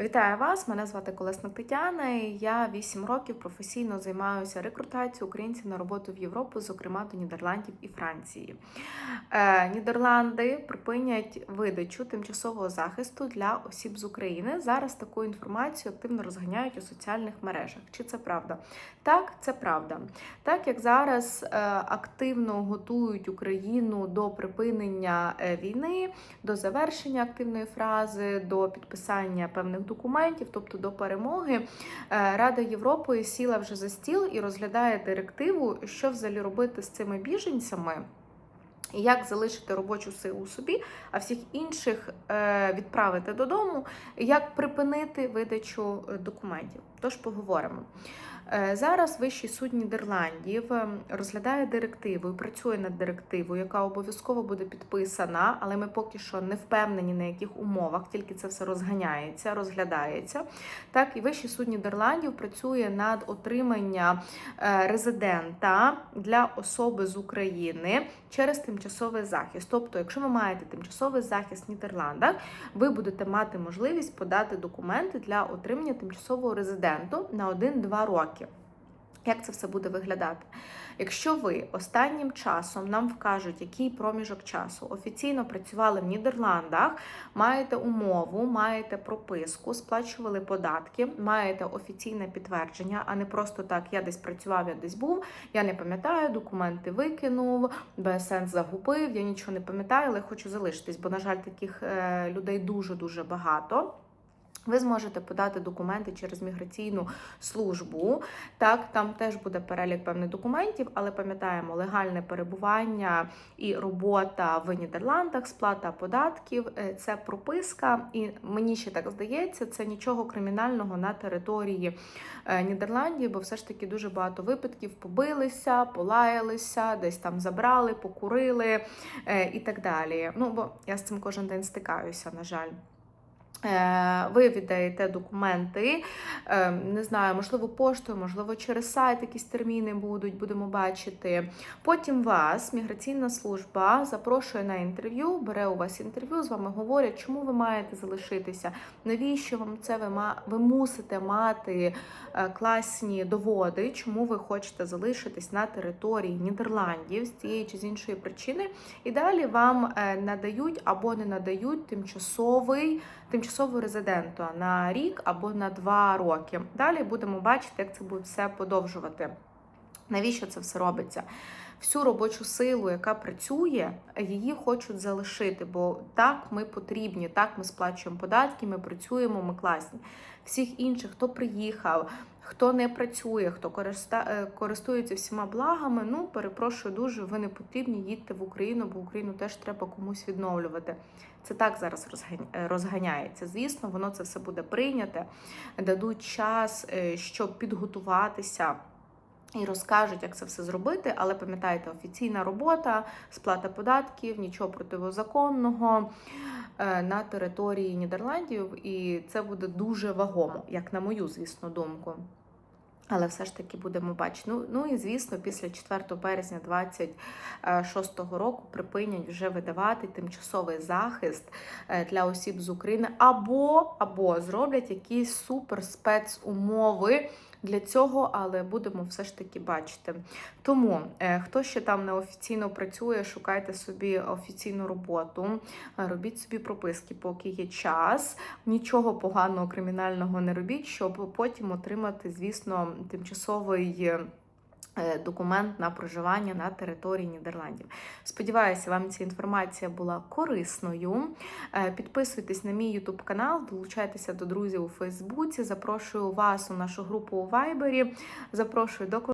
Вітаю вас! Мене звати Колесник Тетяна. і Я 8 років професійно займаюся рекрутацією українців на роботу в Європу, зокрема до Нідерландів і Франції. Е, Нідерланди припинять видачу тимчасового захисту для осіб з України. Зараз таку інформацію активно розганяють у соціальних мережах. Чи це правда? Так, це правда. Так як зараз е, активно готують Україну до припинення е, війни, до завершення активної фрази, до підписання певних документів, тобто до перемоги, е, Рада Європи сіла вже за стіл і розглядає директиву, що взагалі робити з цими біженцями. Як залишити робочу силу собі, а всіх інших е, відправити додому, як припинити видачу е, документів. Тож поговоримо. Е, Зараз Вищий суд Нідерландів е, розглядає директиву і працює над директивою, яка обов'язково буде підписана, але ми поки що не впевнені на яких умовах, тільки це все розганяється, розглядається. Так і Вищий суд Нідерландів працює над отримання резидента для особи з України через тимчасовий захист. Тобто, якщо ви маєте тимчасовий захист в Нідерландах, ви будете мати можливість подати документи для отримання тимчасового резиденту на 1-2 роки. Як це все буде виглядати? Якщо ви останнім часом нам вкажуть, який проміжок часу офіційно працювали в Нідерландах, маєте умову, маєте прописку, сплачували податки, маєте офіційне підтвердження, а не просто так, я десь працював, я десь був, я не пам'ятаю, документи викинув, БСН загубив, я нічого не пам'ятаю, але хочу залишитись, бо, на жаль, таких е, людей дуже-дуже багато. Ви зможете подати документи через міграційну службу. Так, там теж буде перелік певних документів, але пам'ятаємо, легальне перебування і робота в Нідерландах, сплата податків е, це прописка. І мені ще так здається, це нічого кримінального на території е, Нідерландів, бо все ж таки дуже багато випадків побилися, полаялися, десь там забрали, покурили е, і так далі. Ну бо я з цим кожен день стикаюся, на жаль. Е, Ви віддаєте документи, е, не знаю, можливо, поштою, можливо, через сайт якісь терміни будуть, будемо бачити. Потім вас міграційна служба запрошує на інтерв'ю, бере у вас інтерв'ю, з вами говорять, чому ви маєте залишитися, навіщо вам це ви ви мусите мати е, класні доводи, чому ви хочете залишитись на території Нідерландів з цієї чи з іншої причини. І далі вам надають або не надають тимчасовий тимчасовий тимчасового резидента на рік або на два роки. Далі будемо бачити, як це буде все подовжувати. Навіщо це все робиться? Всю робочу силу, яка працює, її хочуть залишити, бо так ми потрібні, так ми сплачуємо податки, ми працюємо, ми класні. Всіх інших, хто приїхав, хто не працює, хто е, користується всіма благами, ну перепрошую дуже, ви не потрібні, їдьте в Україну, бо Україну теж треба комусь відновлювати. Це так зараз е, розганяється. Звісно, воно це все буде прийняте, дадуть час, е, щоб підготуватися. І розкажуть, як це все зробити, але пам'ятайте, офіційна робота, сплата податків, нічого противозаконного е, на території Нідерландів, і це буде дуже вагомо, як на мою, звісно, думку. Але все ж таки будемо бачити. Ну, ну і звісно, після 4 березня 26 року припинять вже видавати тимчасовий захист е, для осіб з України, або, або зроблять якісь супер спецумови для цього, але будемо все ж таки бачити. Тому, е, хто ще там неофіційно працює, шукайте собі офіційну роботу, е, робіть собі прописки, поки є час. Нічого поганого кримінального не робіть, щоб потім отримати, звісно, тимчасовий. Е, Документ на проживання на території Нідерландів. Сподіваюся, вам ця інформація була корисною. Е, Підписуйтесь на мій YouTube канал, долучайтеся до друзів у Фейсбуці. Запрошую вас у нашу групу у Вайбері. Запрошую до